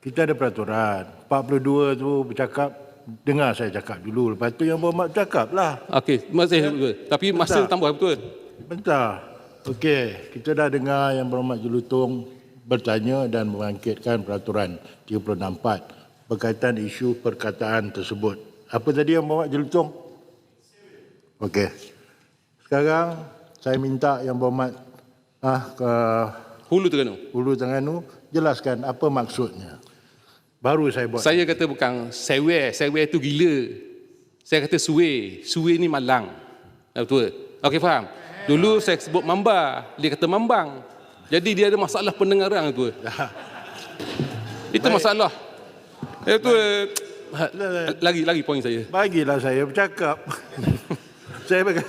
kita ada peraturan. 42 tu bercakap, dengar saya cakap dulu. Lepas tu yang berhormat bercakap lah. Okey, kasih betul. Tapi masa Bentar. tambah betul. Bentar. Okey, kita dah dengar yang berhormat Jelutong bertanya dan membangkitkan peraturan 364 berkaitan isu perkataan tersebut. Apa tadi yang berhormat Jelutong? Okey. Sekarang saya minta yang berhormat ah ke Hulu Terengganu. Hulu Terengganu jelaskan apa maksudnya. Baru saya buat. Saya kata bukan sewe, sewe tu gila. Saya kata suwe, suwe ni malang. Ah, Betul. Okey faham. Dulu saya sebut mamba, dia kata mambang. Jadi dia ada masalah pendengaran tu. Itu masalah. Eh tu lagi lagi poin saya. Bagilah saya bercakap. saya bagi.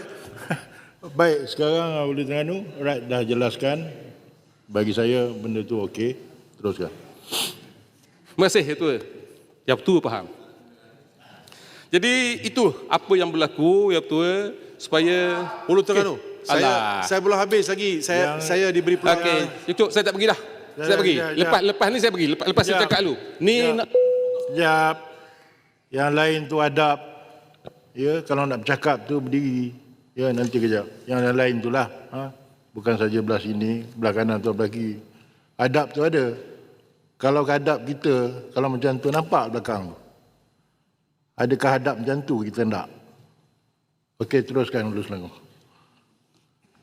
Baik, sekarang Hulu Terengganu right, dah jelaskan. Bagi saya benda tu okey. Teruskan. Kasih itu. Yang betul faham. Jadi itu apa yang berlaku ya betul supaya Hulu Terengganu. Saya Alah. saya belum habis lagi. Saya Yang- saya diberi peluang. Okey, itu saya tak pergi dah. Ya, Saya ya, pergi. ya, ya. Lepas lepas ni saya pergi. Lepas, lepas saya Ya. cakap dulu. Ni Ya. nak Sekejap. Yang lain tu adab. Ya, kalau nak bercakap tu berdiri. Ya, nanti kejap. Yang lain tu lah. Ha? Bukan saja belah sini, belah kanan atau belah kiri. Adab tu ada. Kalau adab kita, kalau macam tu nampak belakang tu. Adakah adab macam tu kita nak? Okey, teruskan dulu Selangor.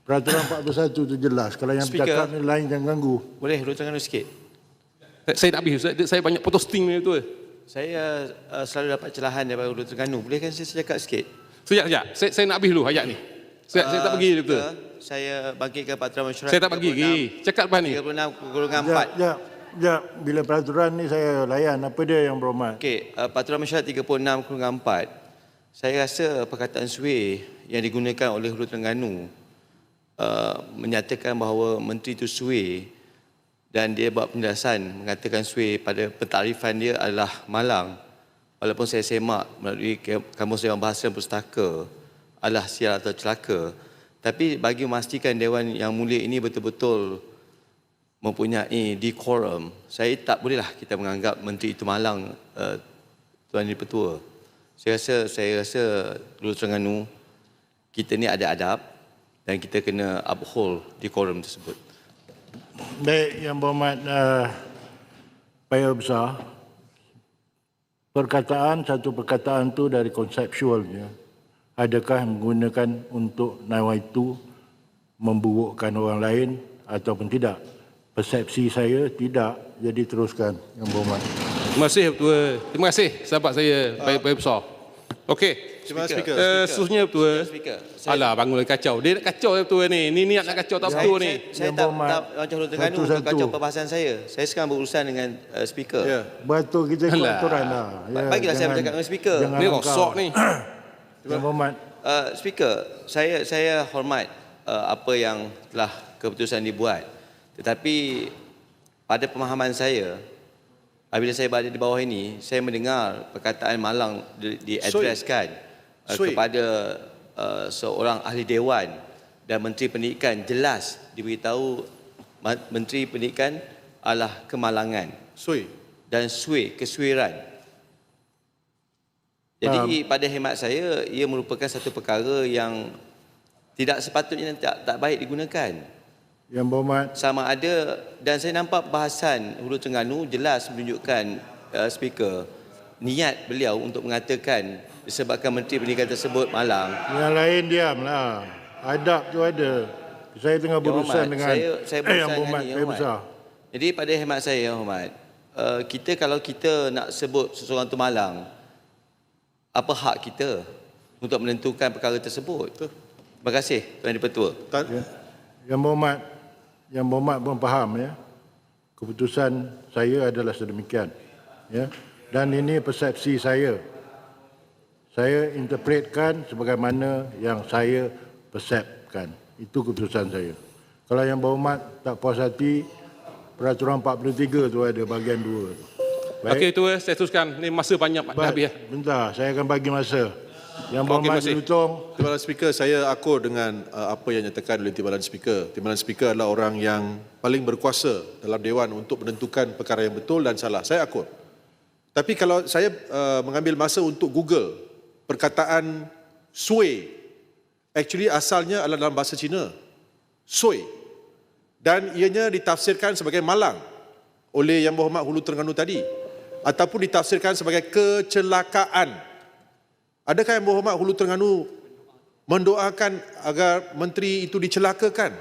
Peraturan 41 tu jelas. Kalau yang Speaker. bercakap ni lain jangan ganggu. Boleh Hulu Terengganu sikit? saya nak habis. Saya, saya banyak potong sting ni betul. Saya uh, selalu dapat celahan daripada Hulu Terengganu. Boleh kan saya cakap sikit? Sekejap, sekejap. Saya, saya nak habis dulu ayat ni. Saya, saya tak Uh, pergi betul. Speaker, Saya bangkitkan peraturan masyarakat. Saya tak pergi. Cakap lepas ni. 36 golongan Ya, 4. ya, ya. Bila peraturan ni saya layan. Apa dia yang berhormat? Okey, uh, peraturan masyarakat 36 golongan 4. Saya rasa perkataan sway yang digunakan oleh Hulu Terengganu uh, menyatakan bahawa menteri itu sway dan dia buat penjelasan mengatakan sway pada pentarifan dia adalah malang. Walaupun saya semak melalui Kamus Dewan Bahasa dan Pustaka adalah sial atau celaka. Tapi bagi memastikan Dewan Yang Mulia ini betul-betul mempunyai decorum, saya tak bolehlah kita menganggap menteri itu malang uh, Tuan Yang Dipertua. Saya rasa saya rasa Dulu Terengganu kita ni ada adab dan kita kena uphold decorum tersebut. Baik, yang berhormat uh, Paya Besar, perkataan, satu perkataan tu dari konseptualnya, adakah menggunakan untuk nawaitu memburukkan orang lain ataupun tidak? Persepsi saya tidak, jadi teruskan yang berhormat. Terima kasih betul. Terima kasih sahabat saya. Baik, baik besar. Okey. Terima kasih, Speaker. Uh, seterusnya betul. Speaker, saya- Alah, bangun kacau. Dia nak kacau betul ni. Ni niat nak kacau tak betul ni. Saya, saya Yang tak, tak macam Hulu Terengganu untuk kacau perbahasan saya. Saya sekarang berurusan dengan uh, speaker. Ya. Betul kita ikut Alah. aturan lah. Bagilah saya bercakap dengan speaker. Jangan Ni rosok ni. Yang berhormat. Uh, speaker, saya saya hormat uh, apa yang telah keputusan dibuat. Tetapi pada pemahaman saya, apabila saya berada di bawah ini, saya mendengar perkataan malang di- diadreskan uh, kepada uh, seorang ahli dewan dan menteri pendidikan jelas diberitahu menteri pendidikan adalah kemalangan Sui. dan sui kesuiran. Jadi pada hemat saya ia merupakan satu perkara yang tidak sepatutnya tak, tak baik digunakan. Yang berhormat. Sama ada dan saya nampak bahasan Hulu Terengganu jelas menunjukkan uh, speaker niat beliau untuk mengatakan disebabkan menteri pendidikan tersebut malang. Yang lain diamlah. Adab tu ada. Saya tengah berurusan Hormat, dengan saya, saya berurusan yang berhormat Yang Besar. Jadi pada hemat saya Yang Hormat, uh, kita kalau kita nak sebut seseorang tu malang, apa hak kita untuk menentukan perkara tersebut? Terima kasih Tuan Dipertua. Tan- Ya. Yang berhormat, yang berhormat pun faham ya. Keputusan saya adalah sedemikian. Ya. Dan ini persepsi saya. Saya interpretkan sebagaimana yang saya persepkan. Itu keputusan saya. Kalau yang berhormat tak puas hati, peraturan 43 tu ada bahagian 2 tu. Okey tu saya teruskan. Ni masa banyak Baik, habis. eh. bentar, saya akan bagi masa. Yang berhormat masih. Lutong, Timbalan Speaker, saya akur dengan uh, apa yang nyatakan oleh Timbalan Speaker. Timbalan Speaker adalah orang yang paling berkuasa dalam Dewan untuk menentukan perkara yang betul dan salah. Saya akur. Tapi kalau saya uh, mengambil masa untuk Google perkataan sui, actually asalnya adalah dalam bahasa Cina. Sui. Dan ianya ditafsirkan sebagai malang oleh Yang Berhormat Hulu Terengganu tadi. Ataupun ditafsirkan sebagai kecelakaan. Adakah Yang Berhormat Hulu Terengganu mendoakan agar menteri itu dicelakakan?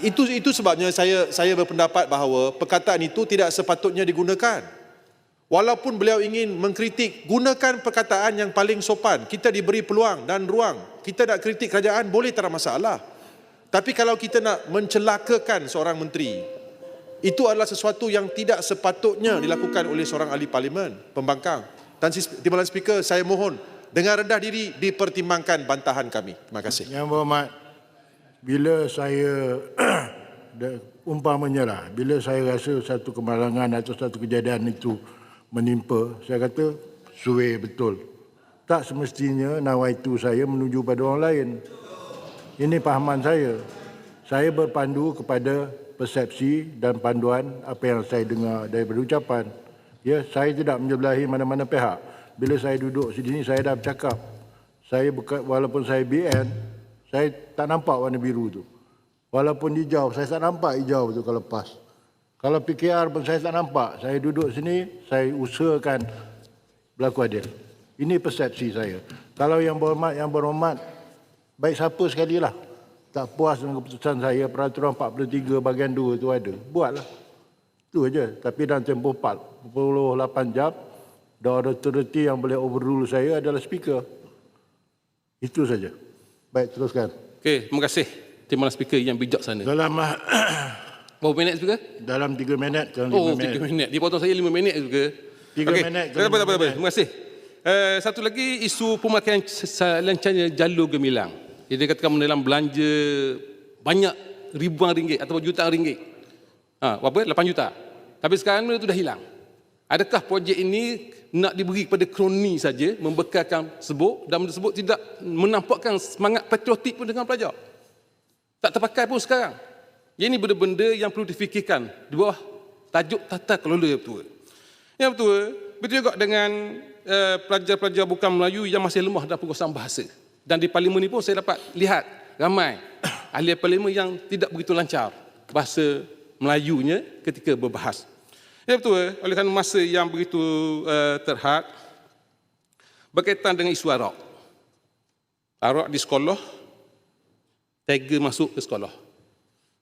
Itu itu sebabnya saya saya berpendapat bahawa perkataan itu tidak sepatutnya digunakan. Walaupun beliau ingin mengkritik, gunakan perkataan yang paling sopan. Kita diberi peluang dan ruang. Kita nak kritik kerajaan boleh tak ada masalah. Tapi kalau kita nak mencelakakan seorang menteri, itu adalah sesuatu yang tidak sepatutnya dilakukan oleh seorang ahli parlimen, pembangkang. Sri Timbalan Speaker, saya mohon dengan rendah diri dipertimbangkan bantahan kami. Terima kasih. Yang berhormat, bila saya umpamanya lah, bila saya rasa satu kemalangan atau satu kejadian itu menimpa, saya kata suwe betul. Tak semestinya nawaitu saya menuju pada orang lain. Ini pahaman saya. Saya berpandu kepada persepsi dan panduan apa yang saya dengar daripada ucapan. Ya, saya tidak menjebelahi mana-mana pihak. Bila saya duduk sini saya dah bercakap. Saya bukan walaupun saya BN, saya tak nampak warna biru tu. Walaupun hijau, saya tak nampak hijau tu kalau pas. Kalau PKR pun saya tak nampak. Saya duduk sini, saya usahakan berlaku adil. Ini persepsi saya. Kalau yang berhormat, yang berhormat, baik siapa sekali lah. Tak puas dengan keputusan saya, peraturan 43 bahagian 2 tu ada. Buatlah. Itu aja. Tapi dalam tempoh 48 jam, the authority yang boleh overrule saya adalah speaker. Itu saja. Baik, teruskan. Okey, terima kasih Timbalan Speaker yang bijak sana. Dalam Berapa minit Speaker? dalam 3 minit ke 5 Oh, minit. tiga minit. Dia potong saya lima minit juga. Tiga minit ke Tak apa, tak apa, tak apa. minit? Terima kasih. Uh, satu lagi isu pemakaian lancanya jalur gemilang. Jadi dia katakan dalam belanja banyak ribuan ringgit atau jutaan ringgit. Ha, berapa? 8 juta. Tapi sekarang benda itu dah hilang. Adakah projek ini nak diberi kepada kroni saja, membekalkan sebut dan benda tersebut tidak menampakkan semangat patriotik pun dengan pelajar? Tak terpakai pun sekarang. Ini benda-benda yang perlu difikirkan di bawah tajuk tata kelola yang betul. Yang betul, betul juga dengan uh, pelajar-pelajar bukan Melayu yang masih lemah dalam penguasaan bahasa. Dan di parlimen ini pun saya dapat lihat ramai ahli parlimen yang tidak begitu lancar bahasa Melayunya ketika berbahas. Ya betul, oleh kerana masa yang begitu uh, terhad, berkaitan dengan isu arak. Arak di sekolah, tiger masuk ke sekolah.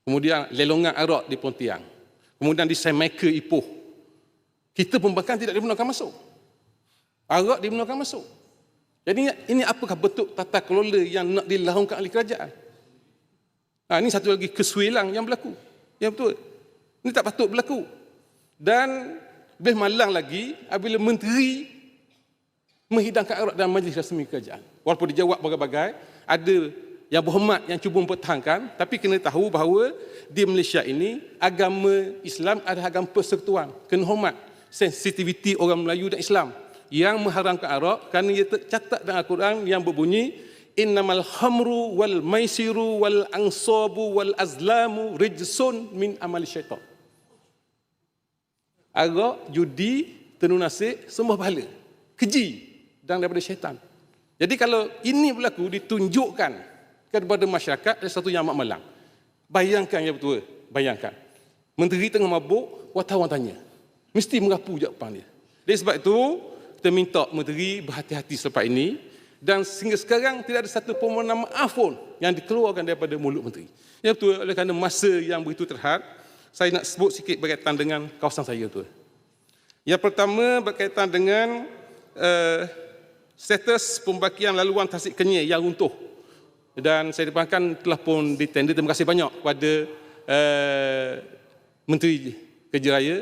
Kemudian lelongan arak di Pontiang. Kemudian di Michael Ipoh. Kita pembangkang tidak dibenarkan masuk. Arak dibenarkan masuk. Jadi ini apakah bentuk tata kelola yang nak dilaungkan oleh kerajaan? Ha, ini satu lagi kesuilang yang berlaku. Ya betul. Ini tak patut berlaku. Dan lebih malang lagi apabila menteri menghidangkan arak dalam majlis rasmi kerajaan. Walaupun dijawab bagai-bagai, ada yang berhormat yang cuba mempertahankan, tapi kena tahu bahawa di Malaysia ini agama Islam adalah agama persekutuan. Kena hormat sensitiviti orang Melayu dan Islam yang mengharamkan arak kerana ia tercatat dalam Al-Quran yang berbunyi innamal khamru wal maisiru wal ansabu wal azlamu rijsun min amali syaitan. Arak, judi, tenun nasib, semua pahala. Keji dan daripada syaitan. Jadi kalau ini berlaku ditunjukkan kepada masyarakat ada satu yang amat malang. Bayangkan ya betul, bayangkan. Menteri tengah mabuk, wartawan tanya. Mesti mengapu jawapan dia. Jadi sebab itu, kita minta menteri berhati-hati selepas ini dan sehingga sekarang tidak ada satu permohonan maaf pun yang dikeluarkan daripada mulut menteri. Ya betul, oleh kerana masa yang begitu terhad, saya nak sebut sikit berkaitan dengan kawasan saya tu. Yang pertama berkaitan dengan uh, status pembakian laluan Tasik Kenyir yang runtuh. Dan saya dipanggilkan telah pun ditender. Terima kasih banyak kepada uh, Menteri Kerja Raya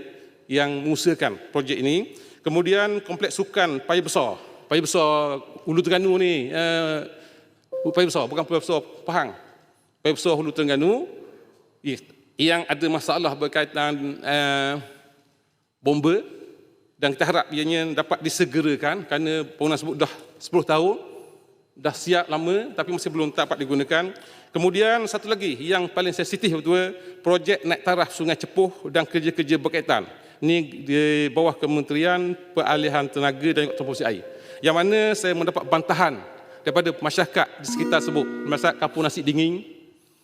yang mengusahakan projek ini. Kemudian kompleks sukan Paya Besar. Paya Besar Ulu Terengganu ni. Uh, Paya Besar, bukan Paya Besar Pahang. Paya Besar Hulu Terengganu yang ada masalah berkaitan uh, bomba dan kita harap ianya dapat disegerakan kerana bangunan tersebut dah 10 tahun dah siap lama tapi masih belum dapat digunakan. Kemudian satu lagi yang paling sensitif betul projek naik taraf Sungai Cepuh dan kerja-kerja berkaitan. Ini di bawah Kementerian Peralihan Tenaga dan Transportasi Air. Yang mana saya mendapat bantahan daripada masyarakat di sekitar tersebut. Masyarakat Kampung Nasi Dingin,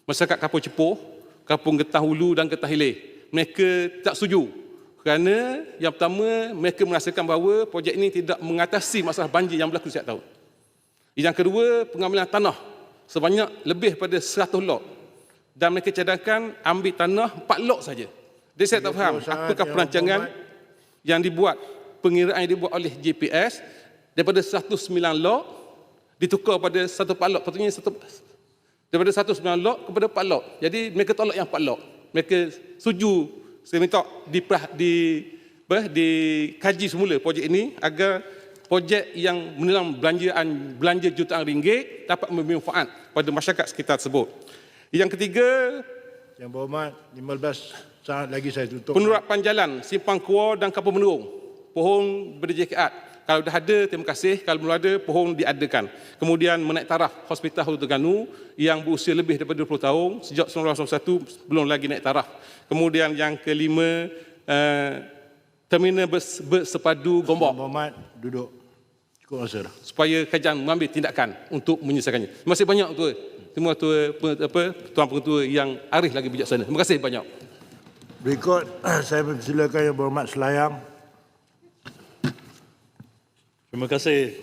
masyarakat Kampung Cepuh, Kampung Getah Hulu dan Getah Hilir. Mereka tak setuju kerana yang pertama mereka merasakan bahawa projek ini tidak mengatasi masalah banjir yang berlaku setiap tahun. Yang kedua, pengambilan tanah sebanyak lebih pada 100 lot. Dan mereka cadangkan ambil tanah 4 lot saja. Jadi saya tak faham apakah Yang perancangan yang dibuat, pengiraan yang dibuat oleh GPS daripada 109 lot ditukar pada satu 4 lot. Patutnya satu daripada 109 lot kepada 4 lot. Jadi mereka tolak yang 4 lot. Mereka setuju saya minta di di apa, dikaji semula projek ini agar projek yang menelan belanjaan belanja jutaan ringgit dapat memberi manfaat pada masyarakat sekitar tersebut. Yang ketiga, Yang berhormat 15 saat lagi saya tutup. penerapan jalan Simpang Kuar dan Kampung Menurung. Pohon berjekat. Kalau dah ada, terima kasih. Kalau belum ada, pohon diadakan. Kemudian menaik taraf Hospital Hulu Terengganu yang berusia lebih daripada 20 tahun. Sejak 1991, belum lagi naik taraf. Kemudian yang kelima, uh, terminal bers- bersepadu Gombak. Yang berhormat duduk. Cukup masa dah. supaya kerajaan mengambil tindakan untuk menyelesaikannya. Terima kasih banyak Tuan. Terima tua apa tuan pengetua yang arif lagi bijaksana. Terima kasih banyak. Berikut saya persilakan yang berhormat Selayang. Terima kasih